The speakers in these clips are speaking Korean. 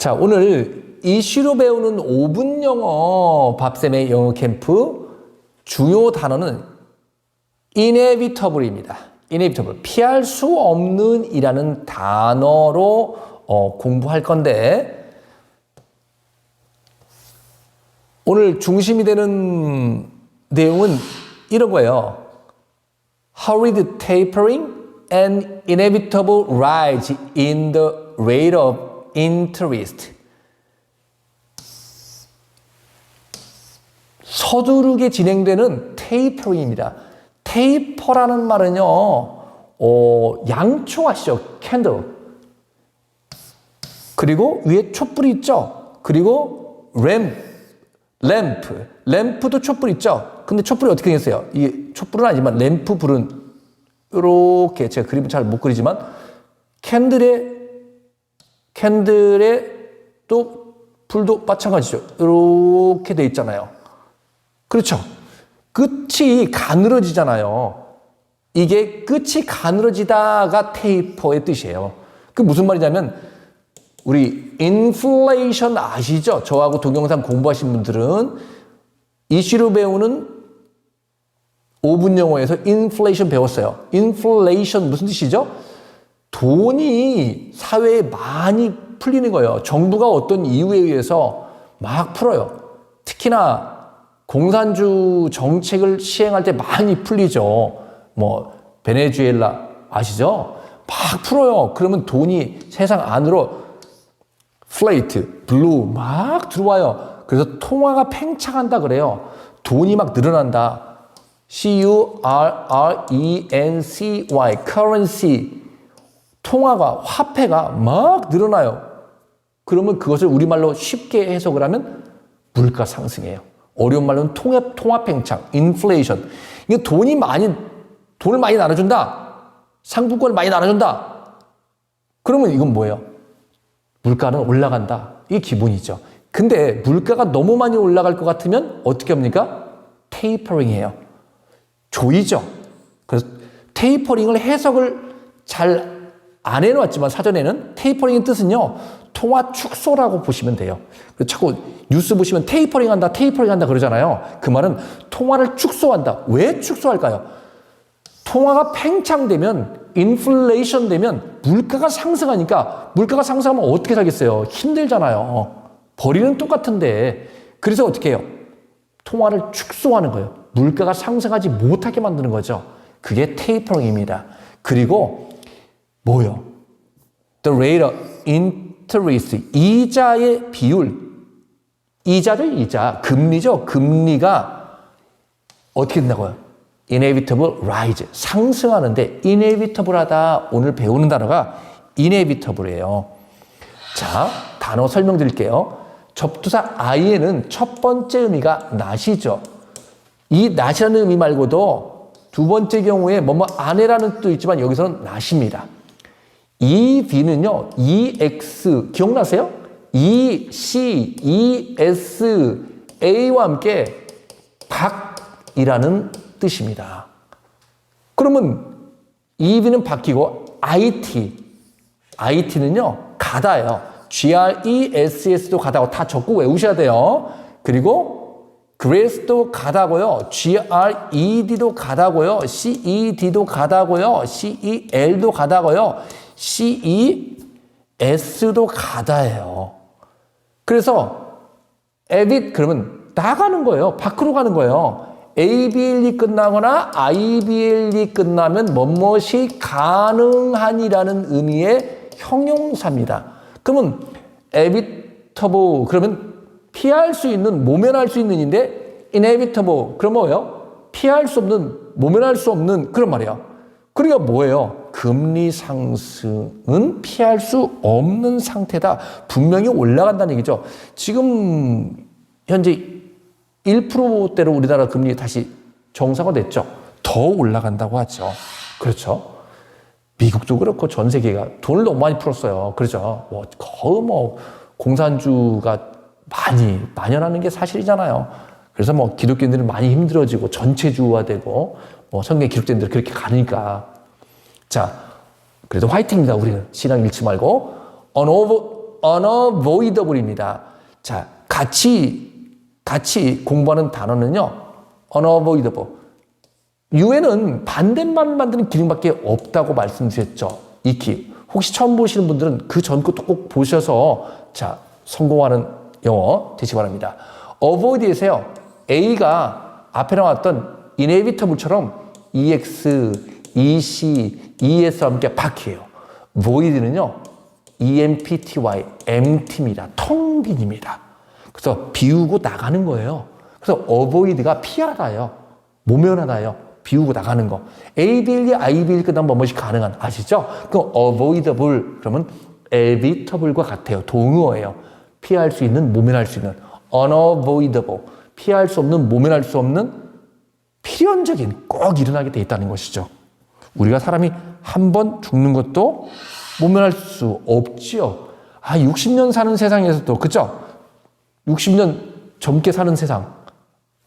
자, 오늘 이슈로 배우는 5분 영어 밥쌤의 영어 캠프 주요 단어는 inevitable입니다. inevitable. 피할 수 없는 이라는 단어로 어, 공부할 건데 오늘 중심이 되는 내용은 이런 거예요. Hurried tapering and inevitable rise in the rate of interest. 서두르게 진행되는 테이퍼링입니다. 테이퍼라는 말은요, 어, 양초 아시죠? 캔들. 그리고 위에 촛불이 있죠? 그리고 램, 램프. 램프도 촛불 있죠? 근데 촛불이 어떻게 생겼어요? 이 촛불은 아니지만 램프 불은 이렇게 제가 그림을 잘 못 그리지만 캔들의 캔들의 또 불도 마찬가지죠. 이렇게 돼 있잖아요. 그렇죠. 끝이 가늘어지잖아요. 이게 끝이 가늘어지다가 테이퍼의 뜻이에요. 그 무슨 말이냐면 우리 인플레이션 아시죠? 저하고 동영상 공부하신 분들은 이슈로 배우는 5분 영어에서 인플레이션 배웠어요. 인플레이션 무슨 뜻이죠? 돈이 사회에 많이 풀리는 거예요. 정부가 어떤 이유에 의해서 막 풀어요. 특히나 공산주 정책을 시행할 때 많이 풀리죠. 뭐 베네수엘라 아시죠? 막 풀어요. 그러면 돈이 세상 안으로 플레이트, 블루 막 들어와요. 그래서 통화가 팽창한다 그래요. 돈이 막 늘어난다. C-U-R-R-E-N-C-Y, currency. 통화가, 화폐가 막 늘어나요. 그러면 그것을 우리말로 쉽게 해석을 하면 물가 상승이에요. 어려운 말로는 통합, 통합 팽창, 인플레이션. 이게 돈이 많이, 돈을 많이 나눠준다. 상품권을 많이 나눠준다. 그러면 이건 뭐예요? 물가는 올라간다. 이게 기본이죠. 근데 물가가 너무 많이 올라갈 것 같으면 어떻게 합니까? 테이퍼링이에요. 조이죠. 그래서 테이퍼링을 해석을 잘 안 해놓았지만 사전에는 테이퍼링의 뜻은요. 통화 축소라고 보시면 돼요. 자꾸 뉴스 보시면 테이퍼링 한다, 테이퍼링 한다 그러잖아요. 그 말은 통화를 축소한다. 왜 축소할까요? 통화가 팽창되면 인플레이션 되면 물가가 상승하니까 물가가 상승하면 어떻게 살겠어요? 힘들잖아요. 벌이는 똑같은데 그래서 어떻게 해요? 통화를 축소하는 거예요. 물가가 상승하지 못하게 만드는 거죠. 그게 테이퍼링입니다. 그리고 뭐요? The rate of interest 이자의 비율 이자죠 이자 금리죠 금리가 어떻게 된다고요? inevitable rise 상승하는데 inevitable하다 오늘 배우는 단어가 inevitable이에요. 자 단어 설명드릴게요. 접두사 I에는 첫 번째 의미가 not이죠. 이 not이라는 의미 말고도 두 번째 경우에 뭐뭐 아내라는 뜻도 있지만 여기서는 not입니다. 이 B는요, EX, 기억나세요? E, C, E, S, A와 함께 박이라는 뜻입니다. 그러면 EV는 바뀌고 IT, IT는요, 가다예요. GRESS도 가다고 다 적고 외우셔야 돼요. 그리고 그레스도 가다고요. GRED도 가다고요. CED도 가다고요. CEL도 가다고요. CES도 가다예요. 그래서 에빗 그러면 나가는 거예요. 밖으로 가는 거예요. ABL이 끝나거나 IBL이 끝나면 뭐뭇이 가능한이라는 의미의 형용사입니다. 그러면 에비터브 그러면 피할 수 있는 모면할 수 있는 인데 inevitable 그럼 뭐예요? 피할 수 없는 모면할 수 없는 그런 말이에요. 그러니까 뭐예요? 금리 상승은 피할 수 없는 상태다. 분명히 올라간다는 얘기죠. 지금 현재 1%대로 우리나라 금리 다시 정상화됐죠. 더 올라간다고 하죠. 그렇죠. 미국도 그렇고 전 세계가 돈을 너무 많이 풀었어요. 그렇죠. 뭐 거의 뭐 공산주가 많이 만연하는 게 사실이잖아요. 그래서 뭐 기독교인들은 많이 힘들어지고 전체주화되고 뭐 성경에 기록된 대로 그렇게 가니까 자 그래도 화이팅입니다. 우리는 신앙 잃지 말고 unavoidable입니다. 자, 같이 같이 공부하는 단어는요. unavoidable. 유에는 반대말 만드는 기능밖에 없다고 말씀드렸죠. 익히. 혹시 처음 보시는 분들은 그 전 것도 꼭 보셔서 자, 성공하는 영어 되시기 바랍니다. avoid에서요. A가 앞에 나왔던 inevitable처럼 EX, EC, ES와 함께 바퀴예요. void는요. EMPTY, empty입니다. 텅 빈입니다. 그래서 비우고 나가는 거예요. 그래서 avoid가 피하다요. 모면하다요. 비우고 나가는 거. A, B, 1, I, B, 1 끝나면 뭐뭐시 가능한. 아시죠? 그 avoidable 그러면 evitable과 같아요. 동의어예요. 피할 수 있는, 모면할 수 있는. unavoidable. 피할 수 없는, 모면할 수 없는 필연적인 꼭 일어나게 돼 있다는 것이죠. 우리가 사람이 한 번 죽는 것도 모면할 수 없지요. 아, 60년 사는 세상에서도, 그죠? 60년 젊게 사는 세상.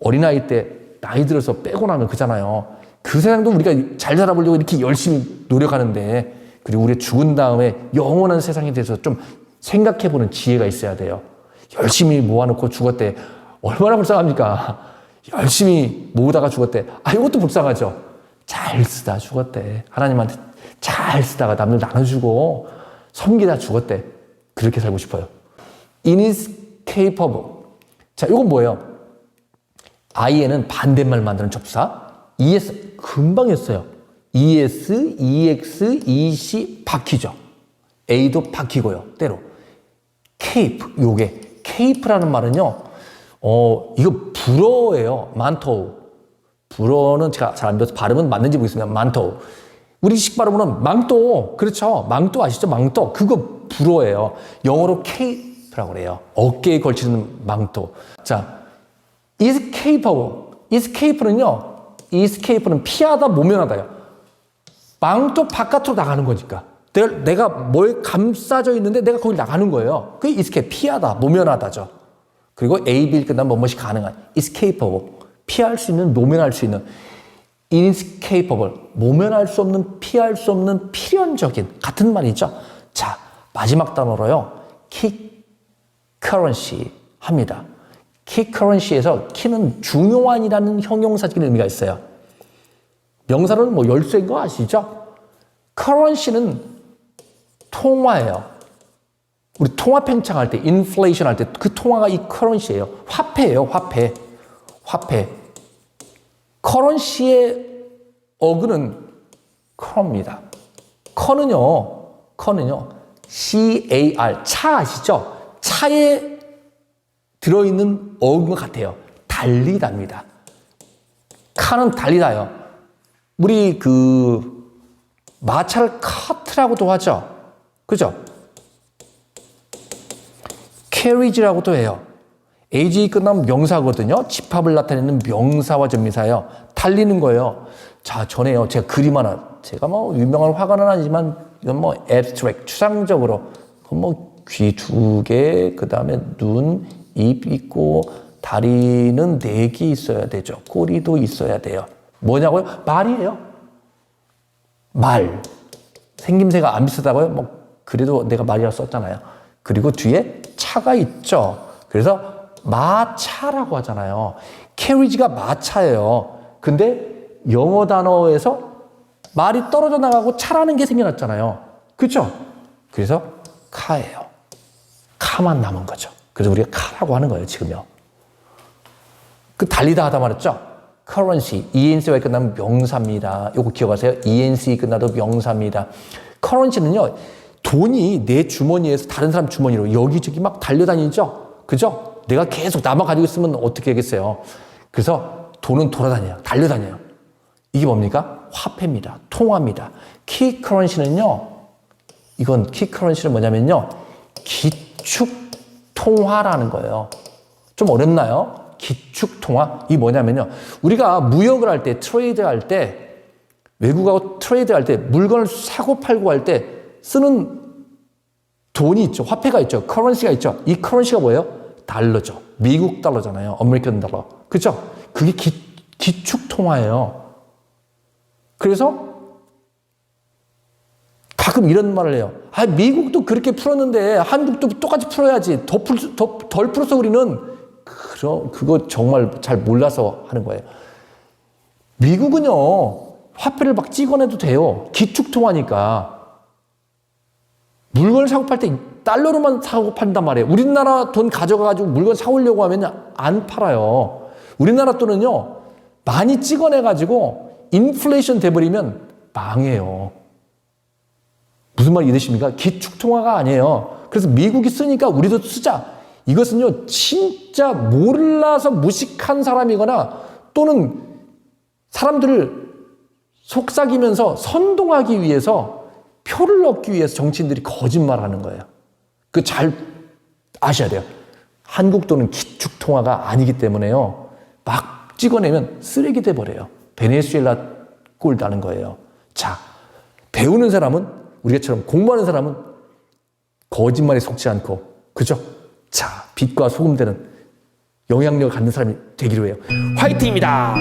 어린아이 때 나이 들어서 빼고 나면 그잖아요. 그 세상도 우리가 잘 살아보려고 이렇게 열심히 노력하는데, 그리고 우리 죽은 다음에 영원한 세상에 대해서 좀 생각해보는 지혜가 있어야 돼요. 열심히 모아놓고 죽었대. 얼마나 불쌍합니까? 열심히 모으다가 죽었대. 아, 이것도 불쌍하죠. 잘 쓰다 죽었대. 하나님한테 잘 쓰다가 남들 나눠주고 섬기다 죽었대. 그렇게 살고 싶어요. inescapable. 자, 이건 뭐예요? i에는 반대말 만드는 접사. es 금방 했어요. es, ex, ec 바뀌죠. a도 바뀌고요. 때로. cape 요게 cape라는 말은요. 어, 이거 불어예요. 만토. 불어는 제가 잘 안 배워서 발음은 맞는지 모르겠습니다. 만토. 우리 식 발음으로는 망토. 그렇죠. 망토 아시죠? 망토. 그거 불어예요. 영어로 cape라고 그래요. 어깨에 걸치는 망토. 자, escapeable. escape는요. escape는 피하다, 모면하다요. 망토 바깥으로 나가는 거니까. 내가, 뭐에 감싸져 있는데 내가 거기 나가는 거예요. 그게 escape, 피하다, 모면하다죠. 그리고 A, B를 끝나면 뭐뭐이 가능한 escapable. 피할 수 있는, 모면할 수 있는 inescapable. 모면할 수 없는, 피할 수 없는 필연적인 같은 말이죠. 자, 마지막 단어로요. key currency 합니다. key currency에서 key는 중요한이라는 형용사적인 의미가 있어요. 명사로는 뭐 열쇠인 거 아시죠? currency는 통화예요. 우리 통화 팽창할 때, 인플레이션 할 때 그 통화가 이 커런시예요. 화폐예요, 화폐. 화폐. 커런시의 어근은 커입니다. 커는요, 커는요, CAR, 차 아시죠? 차에 들어있는 어근과 같아요. 달리다입니다. 카는 달리다요. 우리 그 마차를 카트라고도 하죠. 그죠? carriage라고도 해요. Age 끝나면 명사거든요. 집합을 나타내는 명사와 전미사예요. 달리는 거예요. 자, 전에요. 제가 그림 하나, 제가 뭐 유명한 화가는 아니지만 이건 뭐 abstract, 추상적으로 뭐 귀 두 개, 그 다음에 눈, 입 있고 다리는 네 개 있어야 되죠. 꼬리도 있어야 돼요. 뭐냐고요? 말이에요. 말. 생김새가 안 비슷하다고요? 뭐 그래도 내가 말이라고 썼잖아요. 그리고 뒤에 차가 있죠. 그래서 마차라고 하잖아요. 캐리지가 마차예요. 근데 영어 단어에서 말이 떨어져 나가고 차라는 게 생겨났잖아요. 그렇죠? 그래서 카예요. 카만 남은 거죠. 그래서 우리가 카라고 하는 거예요, 지금요. 그 달리다 하다 말했죠? currency, ENCY 끝나면 명사입니다. 요거 기억하세요? ENC 끝나도 명사입니다. currency는요, 돈이 내 주머니에서 다른 사람 주머니로 여기저기 막 달려다니죠? 그죠? 내가 계속 남아 가지고 있으면 어떻게 하겠어요? 그래서 돈은 돌아다녀요. 달려다녀요. 이게 뭡니까? 화폐입니다. 통화입니다. 키 커런시는요, 이건 키 커런시는 뭐냐면요, 기축 통화라는 거예요. 좀 어렵나요? 기축 통화? 이 뭐냐면요, 우리가 무역을 할 때, 트레이드 할 때, 외국하고 트레이드 할 때, 물건을 사고 팔고 할 때 쓰는 돈이 있죠. 화폐가 있죠. 커런시가 있죠. 이 커런시가 뭐예요? 달러죠. 미국 달러잖아요. 아메리칸 달러. 그죠? 그게 기, 기축 통화예요. 그래서 가끔 이런 말을 해요. 아, 미국도 그렇게 풀었는데 한국도 똑같이 풀어야지. 더 풀, 수- 더, 덜 풀어서 우리는 그러, 그거 정말 잘 몰라서 하는 거예요. 미국은요, 화폐를 막 찍어내도 돼요. 기축통화니까. 물건을 사고 팔 때 달러로만 사고 판단 말이에요. 우리나라 돈 가져가가지고 물건 사오려고 하면 안 팔아요. 우리나라 돈은요, 많이 찍어내가지고 인플레이션 돼버리면 망해요. 무슨 말 이해되십니까? 기축통화가 아니에요. 그래서 미국이 쓰니까 우리도 쓰자. 이것은요, 진짜 몰라서 무식한 사람이거나 또는 사람들을 속삭이면서 선동하기 위해서 표를 얻기 위해서 정치인들이 거짓말하는 거예요. 그 잘 아셔야 돼요. 한국 돈은 기축통화가 아니기 때문에요. 막 찍어내면 쓰레기 돼 버려요. 베네수엘라 꼴 나는 거예요. 자, 배우는 사람은 우리처럼 공부하는 사람은 거짓말에 속지 않고 그죠? 자, 빛과 소금 되는 영향력을 갖는 사람이 되기로 해요. 화이팅입니다.